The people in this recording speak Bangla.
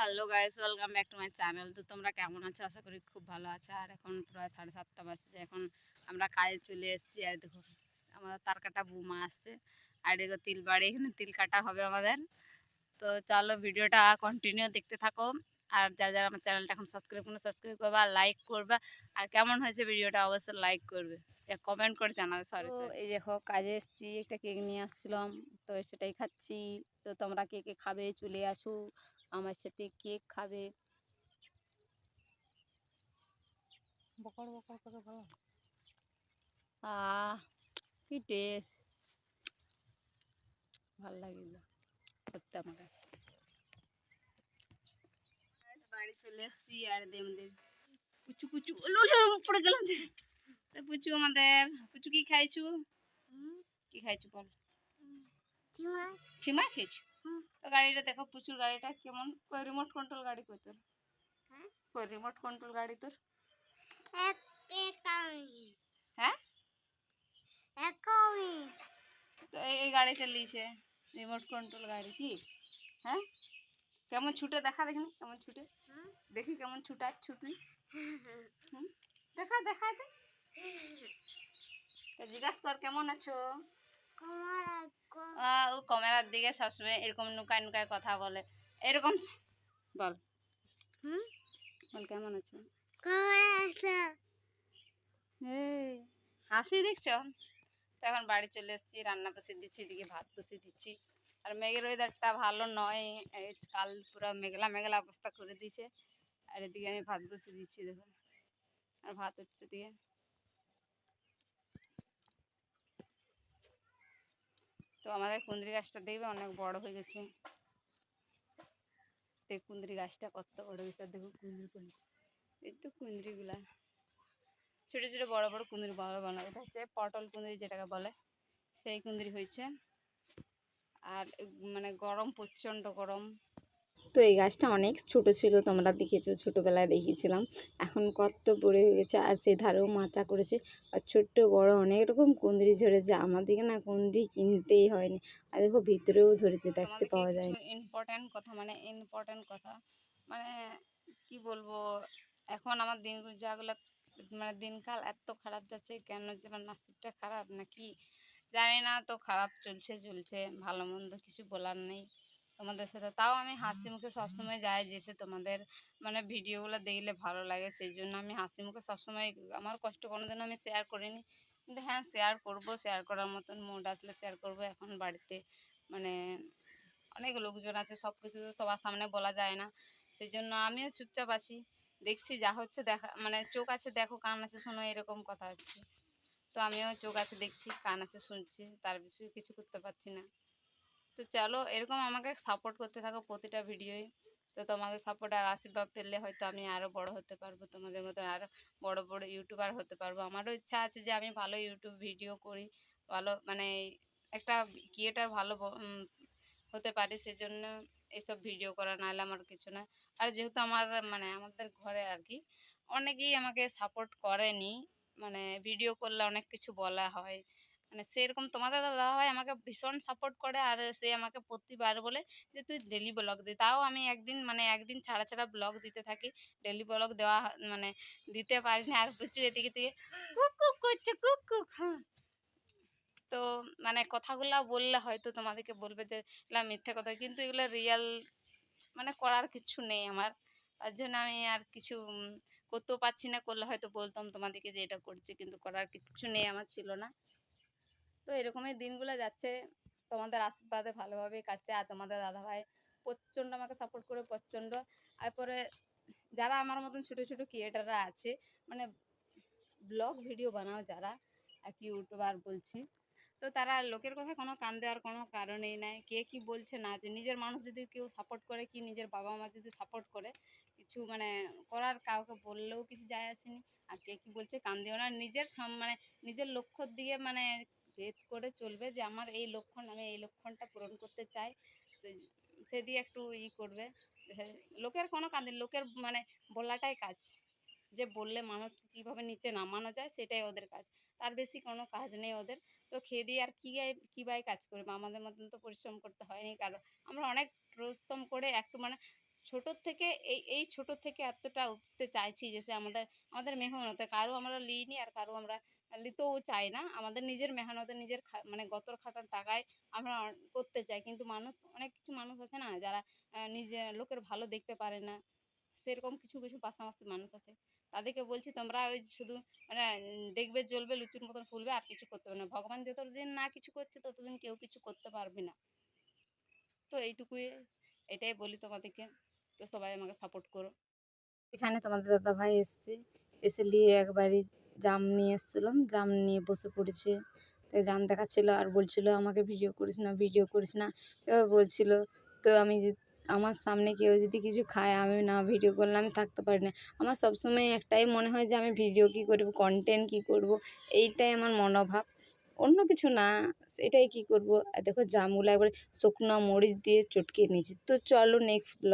Hello guys welcome back to my channel তো তোমরা কেমন আছো? আশা করি খুব ভালো আছো। আর এখন প্রায় সাড়ে সাতটা বাজছে। এখন আমরা কাজে চলে এসেছি। আর দেখো আমাদের তার কাটা বৌমা আসছে। আর দেখো তিল বাড়ি এখানে তিল কাটা হবে আমাদের। তো চলো ভিডিওটা কন্টিনিউ দেখতে থাকো। আর যারা যারা আমার চ্যানেলটা এখন সাবস্ক্রাইব করবে সাবস্ক্রাইব করবে আর লাইক করবে। আর কেমন হয়েছে ভিডিওটা অবশ্যই লাইক করবে। কমেন্ট করে জানাবে সরি এই দেখো কাজে এসেছি। একটা কেক নিয়ে আসছিলাম। তো সেটাই খাচ্ছি। তো তোমরা কে কে খাবে চলে আসো। আমার সাথে কেক খাবে। বকর বকর করে আহ কি টেস্ট ভালো লাগিল সত্যি আমাকে বাড়ি চলে এসেছি আর দে আমাদের পুচু পুচু পড়ে গেলাম যে। তো পুচু আমাদের পুচু কি খাইছু? কি খাইছু বল? সীমা খেয়েছু? গাড়িটা দেখো প্রচুর গাড়িটা। কেমন কই রিমোট কন্ট্রোল গাড়ি কই তোর? হ্যাঁ? কই রিমোট কন্ট্রোল গাড়ি তোর? হ্যাঁ? তো এই এই গাড়িটা লিছে রিমোট কন্ট্রোল গাড়ি কি? হ্যাঁ? কেমন ছুটে? দেখা দেখি না কেমন ছুটে? দেখি কেমন ছুটা ছুটলি? দেখা দেখা দে তো জিজ্ঞাসা কর কেমন আছো? আহ, ও ক্যামেরার দিকে সবসময় এরকম নুকায় নুকায় কথা বলে। এরকম বল। বল কেমন আছো? হাসি দেখছ? তো এখন বাড়ি চলে এসেছি রান্না বসে দিচ্ছি এদিকে ভাত বসিয়ে দিচ্ছি। আর মেঘের ওয়েদারটা ভালো নয় কাল পুরো মেঘলা মেঘলা অবস্থা করে দিয়েছে। আর এদিকে আমি ভাত বসিয়ে দিচ্ছি দেখো আর ভাত হচ্ছে দিয়ে আমাদের কুঁদরি গাছটা দেখবে, অনেক বড় হয়ে গেছে। সেই কুঁদরি গাছটা কত বড় হয়েছে, দেখো কুঁদরি এই তো কুঁদরিগুলা। ছোটো ছোটো বড় বড় কুঁদরি বড় বড়। এটা হচ্ছে পটল কুঁদরি যেটাকে বলে। সেই কুঁদরি হয়েছে। আর মানে গরম, প্রচণ্ড গরম। তো এই গাছটা অনেক ছোট ছিল তোমরা দেখেছ ছোটোবেলায় দেখিয়েছিলাম। এখন কত বড় হয়ে গেছে আর সেই ধারেও মাচা করেছে। আর ছোট্ট বড় অনেক রকম কুঁদরি ঝরেছে আমাদেরকে না কুঁদরি কিনতেই হয়নি। আর দেখো ভিতরেও ধরেছে দেখতে পাওয়া যায়। ইম্পর্ট্যান্ট কথা মানে ইম্পর্ট্যান্ট কথা? মানে কি বলব এখন আমার দিন যাগুলো মানে দিনকাল এত খারাপ যাচ্ছে কেন যে আমার নাসিবটা খারাপ নাকি? জানি না তো খারাপ চলছে চলছে ভালো মন্দ কিছু বলার নেই। তোমাদের সাথে। তাও আমি হাসি মুখে সবসময় যাই যেসে তোমাদের মানে ভিডিওগুলো দেখলে ভালো লাগে সেই জন্য আমি হাসি মুখে সবসময় আমার কষ্ট কোনোদিনও আমি শেয়ার করিনি। কিন্তু হ্যাঁ শেয়ার করব শেয়ার করার মতন মুড আসলে শেয়ার করব এখন বাড়িতে। মানে অনেক লোকজন আছে সব কিছু তো সবার সামনে বলা যায় না। সেই জন্য আমিও চুপচাপ আছি। দেখছি যা হচ্ছে দেখা মানে চোখ আছে দেখো কান আছে শোনো এরকম কথা হচ্ছে। তো আমিও চোখ আছে দেখছি কান আছে শুনছি তার বিষয়ে কিছু করতে পারছি না। তো চলো এরকম আমাকে সাপোর্ট করতে থাকো প্রতিটা ভিডিওই তো তোমাদের সাপোর্ট আর আশীর্বাদ পেলে হয়তো আমি আরও বড় হতে পারব, তোমাদের মতন আরও বড় বড় ইউটিউবার হতে পারব। আমারও ইচ্ছা আছে যে আমি ভালো ইউটিউব ভিডিও করি, ভালো মানে একটা ক্রিয়েটার ভালো হতে পারি, সেজন্য এইসব ভিডিও করা নাহলে আমার কিছু না। আর যেহেতু আমার মানে আমাদের ঘরে আর কি, অনেকেই আমাকে সাপোর্ট করেনি। মানে ভিডিও করলে অনেক কিছু বলা হয়। মানে সেরকম তোমাদের দাদা হয় আমাকে ভীষণ সাপোর্ট করে আর সে আমাকে প্রতিবার বলে যে, তুই ডেলি ব্লগ দে। তাও আমি একদিন মানে একদিন ছাড়া ছাড়া ব্লগ দিতে থাকি। ডেলি ব্লগ দেওয়া মানে দিতে পারি না আর প্রচুর এদিকে থেকে কুক কুক করছে, কুক কুক। হ্যাঁ। তো মানে কথাগুলো বললে হয়তো তোমাদেরকে বলবে যে, এগুলা মিথ্যে কথা। কিন্তু এগুলো রিয়েল মানে করার কিছু নেই আমার। তার জন্য আমি আর কিছু করতেও পারছি না। করলে হয়তো বলতাম তোমাদেরকে যে, এটা করছি। কিন্তু করার কিছু নেই, আমার ছিল না। তো এরকমই দিনগুলো যাচ্ছে। তোমাদের আশীর্বাদে ভালোভাবেই কাটছে। আর তোমাদের দাদাভাই প্রচণ্ড আমাকে সাপোর্ট করে, প্রচণ্ড। তারপরে যারা আমার মতন ছোটো ছোটো ক্রিয়েটাররা আছে মানে ব্লগ ভিডিও বানাও যারা, আর কি ইউটিউবার বলছি। তো তারা লোকের কথা কোনো কান দেওয়ার কোনো কারণেই নাই। কে কি বলছে না যে, নিজের মানুষ যদি কেউ সাপোর্ট করে কি নিজের বাবা মা যদি সাপোর্ট করে, কিছু মানে করার কাউকে বললেও কিছু যায় আসেনি। আর কে কি বলছে কান দিও না। নিজের সম মানে নিজের লক্ষ্যর দিকে মানে ভেদ করে চলবে যে আমার এই লক্ষণ আমি এই লক্ষণটা পূরণ করতে চাই। সে- দিয়ে একটু ই করবে। হ্যাঁ, লোকের কোনো কাজ লোকের মানে বলাটাই কাজ। যে বললে মানুষ কীভাবে নিচে নামানো যায় সেটাই ওদের কাজ। তার বেশি কোনো কাজ নেই ওদের। তো খেয়ে দিয়ে আর কী গায়ে কী বাই কাজ করবে? আমাদের মতন তো পরিশ্রম করতে হয়নি কারণ আমরা অনেক পরিশ্রম করে একটু মানে ছোটোর থেকে এই এই ছোটোর থেকে এতটা উঠতে চাইছি যে সে আমাদের আমাদের মেহনতে। কারও আমরা লিইনি আর কারও আমরা লিতেও চাই না। আমাদের নিজের মেহনতে নিজের মানে গতর খাটার টাকায় আমরা করতে চাই। কিন্তু মানুষ অনেক কিছু মানুষ আছে না যারা আহ, নিজে লোকের ভালো দেখতে পারে না। সেরকম কিছু কিছু পাশাপাশি মানুষ আছে। তাদেরকে বলছি তোমরা ওই শুধু মানে দেখবে জ্বলবে লুচুর মতন ফুলবে আর কিছু করতে পারবে না। ভগবান যতদিন না কিছু করছে ততদিন কেউ কিছু করতে পারবে না। তো এইটুকুই এটাই বলি তোমাদেরকে। তো সবাই আমাকে সাপোর্ট করো। এখানে তোমাদের দাদা ভাই এসছে। এসে নিয়ে একবারই জাম নিয়ে এসেছিলাম, জাম নিয়ে বসে পড়েছে। তো জাম দেখাচ্ছিল আর বলছিল, আমাকে ভিডিও করিস না, ভিডিও করিস না। এবার বলছিল। তো আমি আমার সামনে কেউ যদি কিছু খায়, আমি না ভিডিও করলে আমি থাকতে পারি না। আমার সবসময় একটাই মনে হয় যে, আমি ভিডিও কী করব কন্টেন্ট কী করব, এইটাই আমার মনোভাব। অন্য কিছু না এটাই কী করব? দেখো, জামগুলো একবারে শুকনো মরিচ দিয়ে চটকে নিয়েছি। তো চলো নেক্সট ব্লগ